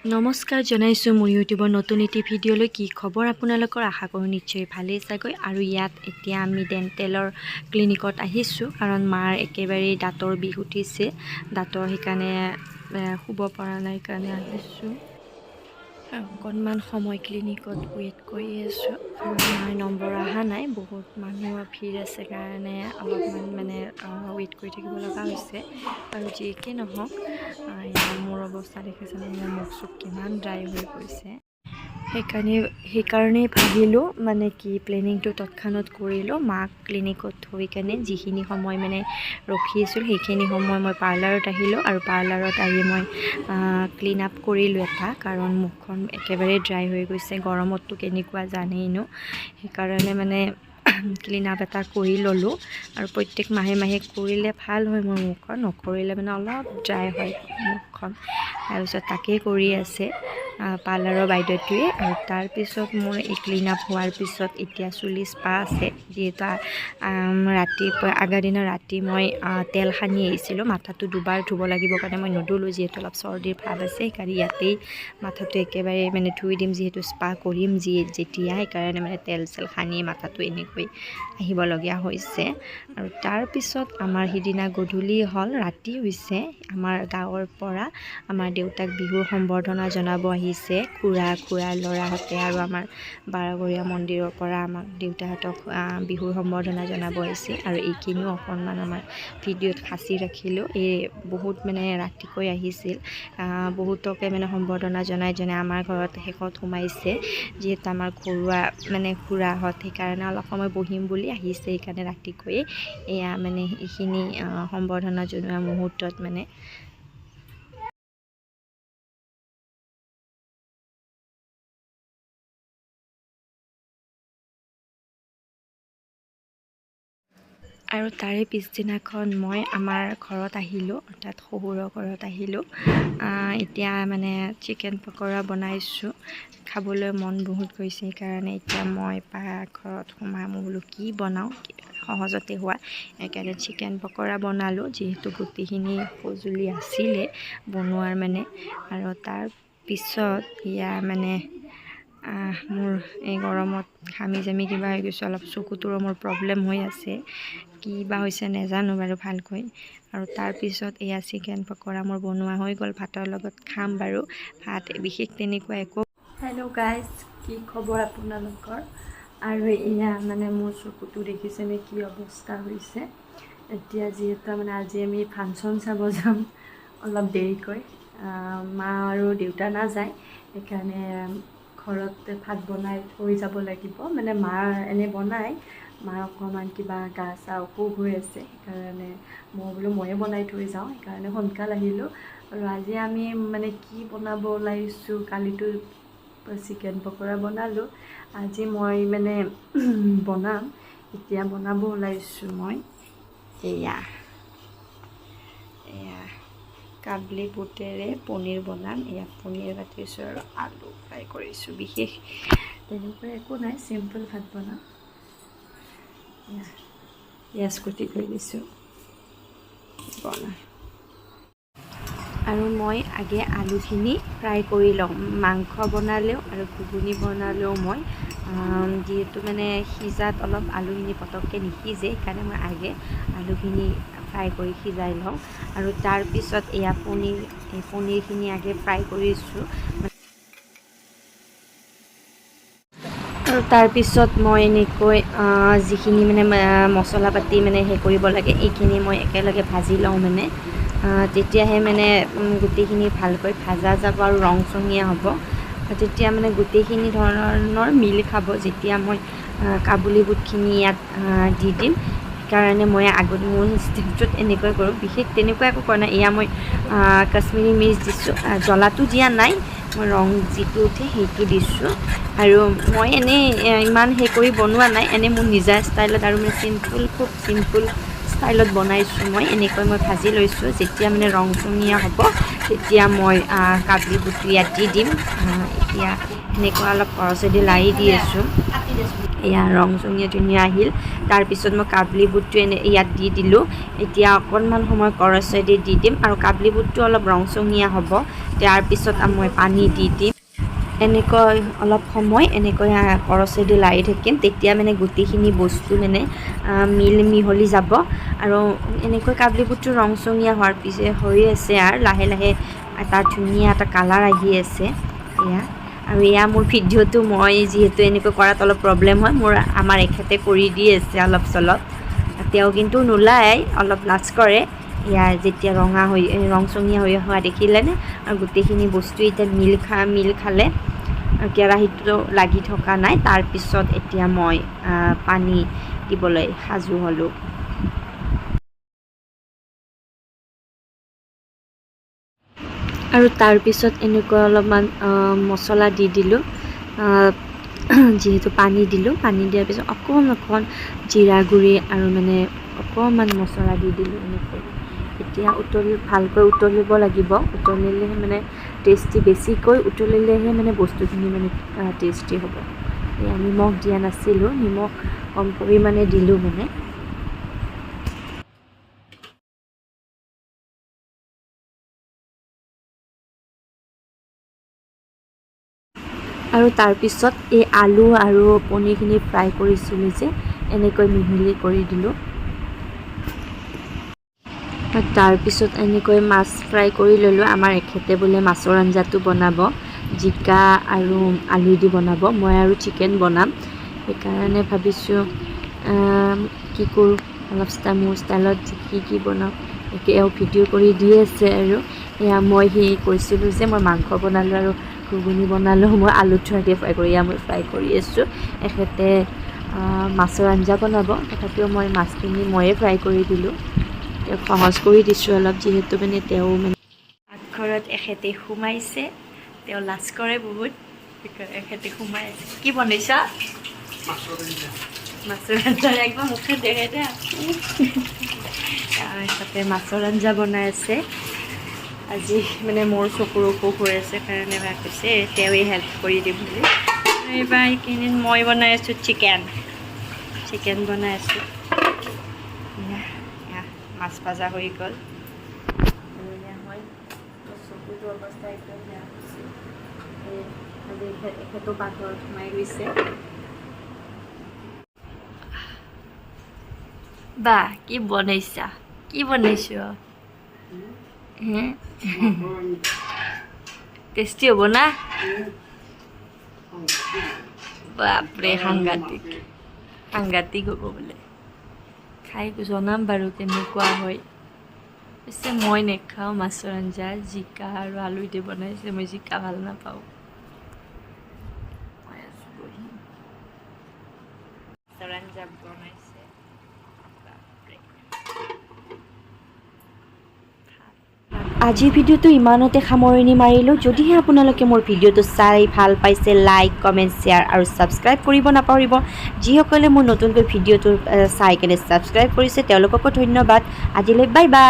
নমস্কাৰ জনাইছোঁ মোৰ ইউটিউবৰ নতুন এটি ভিডিঅ'লৈ কি খবৰ আপোনালোকৰ? আশা কৰোঁ নিশ্চয় ভালেই চাগৈ। আৰু ইয়াত এতিয়া আমি ডেণ্টেলৰ ক্লিনিকত আহিছোঁ কাৰণ মাৰ একেবাৰে দাঁতৰ বিষ উঠিছে। দাঁতৰ সেইকাৰণে শুব পৰা নাই কাৰণে আহিছোঁ। অকণমান সময় ক্লিনিকত ৱেইট কৰি আছোঁ আৰু মাৰ নম্বৰ অহা নাই। বহুত মানুহৰ ভিৰ আছে কাৰণে অলপমান মানে ৱেইট কৰি থাকিব লগা হৈছে। আৰু যি কি নহওক মোৰ অৱস্থা দেখিছেনে মোৰ মুখ চুখ কিমান ড্ৰাই হৈ গৈছে। সেইকাৰণে সেইকাৰণেই ভাবিলোঁ মানে কি প্লেনিংটো তৎক্ষণাত কৰিলোঁ মাক ক্লিনিকত থৈ কেনে যিখিনি সময় মানে ৰখি আছিলোঁ সেইখিনি সময় মই পাৰ্লাৰত আহিলোঁ আৰু পাৰ্লাৰত আহি মই ক্লিন আপ কৰিলোঁ এটা। কাৰণ মুখখন একেবাৰে ড্ৰাই হৈ গৈছে গৰমততো কেনেকুৱা জানেই ন সেইকাৰণে মানে ক্লিন আপ এটা কৰি ল'লোঁ। আৰু প্ৰত্যেক মাহে মাহে কৰিলে ভাল হয় মোৰ মুখখন নকৰিলে মানে অলপ ড্ৰাই হয় মুখখন। তাৰপিছত তাকেই কৰি আছে। পাৰ্লাৰৰ বাইদেউটোৱে আৰু তাৰপিছত মোৰ এই ক্লিন আপ হোৱাৰ পিছত এতিয়া চুলি স্পা আছে। যিহেতু ৰাতিপুৱা আগৰ দিনা ৰাতি মই আহ, তেল সানি আহিছিলোঁ। মাথাটো দুবাৰ ধুব লাগিব কাৰণে মই নুধুলোঁ যিহেতু অলপ চৰ্দিৰ ভাৱ আছে। সেইকাৰণে ইয়াতেই মাথাটো একেবাৰে মানে ধুই দিম যিহেতু স্পা কৰিম যি যেতিয়া। সেইকাৰণে মানে তেল চেল সানি মাথাটো এনেকৈ আহিবলগীয়া হৈছে। আৰু তাৰপিছত আমাৰ সিদিনা গধূলি হ'ল ৰাতি হৈছে। আমাৰ গাঁৱৰ পৰা আমাৰ দেউতাক বিহুৰ সম্বৰ্ধনা জনাব আহিছে খুৰা খুৰাৰ ল'ৰাহঁতে আৰু আমাৰ বাৰঘৰীয়া মন্দিৰৰ পৰা আমাক দেউতাহঁতক বিহুৰ সম্বৰ্ধনা জনাব আহিছে আৰু এইখিনিও অকণমান আমাৰ ভিডিঅ'ত সাঁচি ৰাখিলোঁ। এই বহুত মানে ৰাতিকৈ আহিছিল। আহ, বহুতকে মানে সম্বৰ্ধনা জনাই জনাই আমাৰ ঘৰত শেষত সোমাইছে যিহেতু আমাৰ ঘৰুৱা মানে খুৰাহঁত সেইকাৰণে অলপ সময় বহিম বুলি আহিছে সেইকাৰণে ৰাতিকৈয়ে এয়া মানে এইখিনি সম্বৰ্ধনা জনোৱা মুহূৰ্তত মানে আৰু তাৰে পিছদিনাখন মই আমাৰ ঘৰত আহিলোঁ অৰ্থাৎ শহুৰৰ ঘৰত আহিলোঁ। আহ, এতিয়া মানে চিকেন পকৰা বনাইছোঁ। খাবলৈ মন বহুত গৈছে সেইকাৰণে এতিয়া মই পাকঘৰত মই বোলো কি বনাওঁ সহজতে হোৱা। সেইকাৰণে চিকেন পকৰা বনালোঁ যিহেতু গোটেইখিনি সঁজুলি আছিলে বনোৱাৰ মানে। আৰু তাৰ পিছত এয়া মানে মোৰ এই গৰমত ঘামি জামি কিবা হৈ গৈছোঁ অলপ চকুটোৰো মোৰ প্ৰব্লেম হৈ আছে। কি বা হৈছে নাজানো বাৰু ভালকৈ। আৰু তাৰপিছত এয়া চিকেন পকৰা মোৰ বনোৱা হৈ গ'ল ভাতৰ লগত খাম বাৰু। ভাত বিশেষ তেনেকুৱা একো হেল্ল' গাইজ কি খবৰ আপোনালোকৰ? আৰু এয়া মানে মোৰ চকুটো দেখিছেনে কি অৱস্থা হৈছে। এতিয়া যিহেতু মানে আজি আমি ফাংচন চাব যাম অলপ দেৰিকৈ। মা আৰু দেউতা নাযায় সেইকাৰণে ঘৰতে ভাত বনাই থৈ যাব লাগিব। মানে মাৰ এনে বনায় মাৰ অকণমান কিবা গা চা অসুখ হৈ আছে সেইকাৰণে মই বোলো ময়ে বনাই থৈ যাওঁ সেইকাৰণে সোনকাল আহিলোঁ। আৰু আজি আমি মানে কি বনাব ওলাইছোঁ কালিতো চিকেন পকৰা বনালোঁ। আজি মই মানে বনাম এতিয়া বনাব ওলাইছোঁ মই। এয়া। কাবলি বুটেৰে পনীৰ বনাম। এয়া পনীৰ কাটিছোঁ আৰু আলু ফ্ৰাই কৰিছোঁ বিশেষ। তেনেকুৱা একো নাই চিম্পল ভাত বনাম। পিঁয়াজ কুটি থৈ দিছোঁ। বনাম। আৰু মই আগে আলুখিনি ফ্ৰাই কৰি লওঁ মাংস বনালেও আৰু ঘুগুনি বনালেও মই যিহেতু মানে সিজাত অলপ আলুখিনি পটককৈ নিসিজে সেইকাৰণে মই আগে আলুখিনি ফ্ৰাই কৰি সিজাই লওঁ। আৰু তাৰপিছত এয়া পনীৰ এই পনীৰখিনি আগে ফ্ৰাই কৰিছোঁ আৰু তাৰপিছত মই এনেকৈ যিখিনি মানে মছলা পাতি মানে সেই কৰিব লাগে এইখিনি মই একেলগে ভাজি লওঁ মানে। তেতিয়াহে মানে গোটেইখিনি ভালকৈ ভাজা যাব আৰু ৰং চঙীয়া হ'ব তেতিয়া মানে গোটেইখিনি ধৰণৰ মিল খাব যেতিয়া মই কাবুলী বুটখিনি ইয়াত দি দিম। সেইকাৰণে মই আগত মোৰ ষ্টেপটোত এনেকৈ কৰোঁ। বিশেষ তেনেকুৱা একো কৰা নাই। এয়া মই কাশ্মীৰী মিৰ্চ দিছোঁ। জ্বলাটো দিয়া নাই। মই ৰং যিটো উঠে সেইটো দিছোঁ। আৰু মই এনেই ইমান সেই কৰি বনোৱা নাই। এনেই মোৰ নিজা ষ্টাইলত আৰু মানে চিম্পুল খুব চিম্পুল ষ্টাইলত বনাইছোঁ মই। এনেকৈ মই ভাজি লৈছোঁ। যেতিয়া মানে ৰংচঙীয়া হ'ব তেতিয়া মই কাবলি বুটটো ইয়াত দি দিম। এতিয়া এনেকুৱা অলপ কৰচেদি লাৰি দি আছোঁ। এয়া ৰং চঙীয়া ধুনীয়া আহিল। তাৰপিছত মই কাবলি বুটটো এনে ইয়াত দি দিলোঁ। এতিয়া অকণমান সময় কৰচেদি দি দিম। আৰু কাবলি বুটটো অলপ ৰং চঙীয়া হ'ব। তাৰপিছত মই পানী দি দিম। এনেকৈ অলপ সময় এনেকৈ কৰচেদি লাৰি থাকিম তেতিয়া মানে গোটেইখিনি বস্তু মানে মিল মিহলি যাব। আৰু এনেকৈ কাবলি বুটটো ৰং চঙীয়া হোৱাৰ পিছে হৈ আছে আৰু লাহে লাহে এটা ধুনীয়া এটা কালাৰ আহি আছে। এয়া। আৰু এয়া মোৰ ভিডিঅ'টো মই যিহেতু এনেকৈ কৰাত অলপ প্ৰব্লেম হয় মোৰ আমাৰ এখেতে কৰি দি আছে অলপ চলপ। তেওঁ কিন্তু নোলায় অলপ লাজ কৰে। ইয়াৰ যেতিয়া ৰঙা হৈ ৰং চঙীয়া হৈ হোৱা দেখিলেনে? আৰু গোটেইখিনি বস্তু এতিয়া মিল খা মিল খালে। কেৰাহীটো লাগি থকা নাই। তাৰপিছত এতিয়া মই পানী দিবলৈ সাজু হ'লোঁ। আৰু তাৰপিছত এনেকুৱা অলপমান মছলা দি দিলোঁ। যিহেতু পানী দিলোঁ পানী দিয়াৰ পিছত অকণমান অকণমান জিৰা গুড়ি আৰু মানে অকণমান মছলা দি দিলোঁ এনেকৈ। এতিয়া উতলি ভালকৈ উতলিব লাগিব। উতলিলেহে মানে টেষ্টি বেছিকৈ উতলিলেহে মানে বস্তুখিনি মানে টেষ্টি হ'ব। এয়া নিমখ দিয়া নাছিলোঁ নিমখ কম পৰিমাণে দিলোঁ মানে। আৰু তাৰপিছত এই আলু আৰু পনীৰখিনি ফ্ৰাই কৰিছিলোঁ যে এনেকৈ মিহলি কৰি দিলোঁ। তাৰপিছত এনেকৈ মাছ ফ্ৰাই কৰি ল'লোঁ। আমাৰ এখেতে বোলে মাছৰ আঞ্জাটো বনাব জিকা আৰু আলু দি বনাব মই আৰু চিকেন বনাম। সেইকাৰণে ভাবিছোঁ কি কৰোঁ? অলপ ষ্টা মোৰ ষ্টাইলত কি কি বনাওঁ একে এওঁ ভিডিঅ' কৰি দি আছে আৰু। এয়া মই সেই কৈছিলোঁ যে মই মাংস বনালোঁ আৰু ঘুগুনি বনালোঁ মই আলু থোৱাকৈ ফ্ৰাই কৰি মই ফ্ৰাই কৰি আছোঁ। এখেতে মাছৰ আঞ্জা বনাব। তথাপিও মই মাছখিনি ময়ে ফ্ৰাই কৰি দিলোঁ। সহজ কৰি দিছোঁ অলপ, যিহেতু মানে তেওঁ মানে পাকঘৰত এখেতে সোমাইছে, তেওঁ লাজ কৰে বহুত, এখেতে সোমাই আছে। কি বনাইছা মাছৰ আঞ্জা। একদম মুখে দেখে দে। মাছৰ আঞ্জা বনাই আছে। আজি মানে মোৰ চকুৰ অসুখ হৈ আছে কাৰণে ভাই কৈছে, তেওঁৱে হেল্প কৰি দিম বুলি। এইবাৰ এইকেইদিন মই বনাই আছোঁ চিকেন চিকেন বনাই আছোঁ। মাছ ভাজা হৈ গ'ল। অৱস্থা একদম বেয়া হৈছে। এখেতো পাকঘৰত সোমাই গৈছে। বা কি বনাইছা? কি বনাইছ? টেষ্টি হ'ব না? বাপৰে সাংঘাতিক। সাংঘাতিক হ'ব বোলে। খাই জনাম বাৰু কেনেকুৱা হয় পিছে মই নেখাওঁ মাছৰ আঞ্জা জিকা আৰু আলু দি বনাইছে মই জিকা ভাল নাপাওঁ আজিৰ ভিডিঅ'টো ইমানতে সামৰণি মাৰিলোঁ। যদিহে আপোনালোকে মোৰ ভিডিঅ'টো চাই ভালো পাইছে, লাইক, কমেণ্ট, শ্বেয়াৰ আৰু ছাবস্ক্ৰাইব কৰিব নাপাহৰিব। যিসকলে মোৰ নতুনকৈ ভিডিঅ'টো চাই কেনে ছাবস্ক্ৰাইব কৰিছে, তেওঁলোককো ধন্যবাদ। আজিলৈ বাই বাই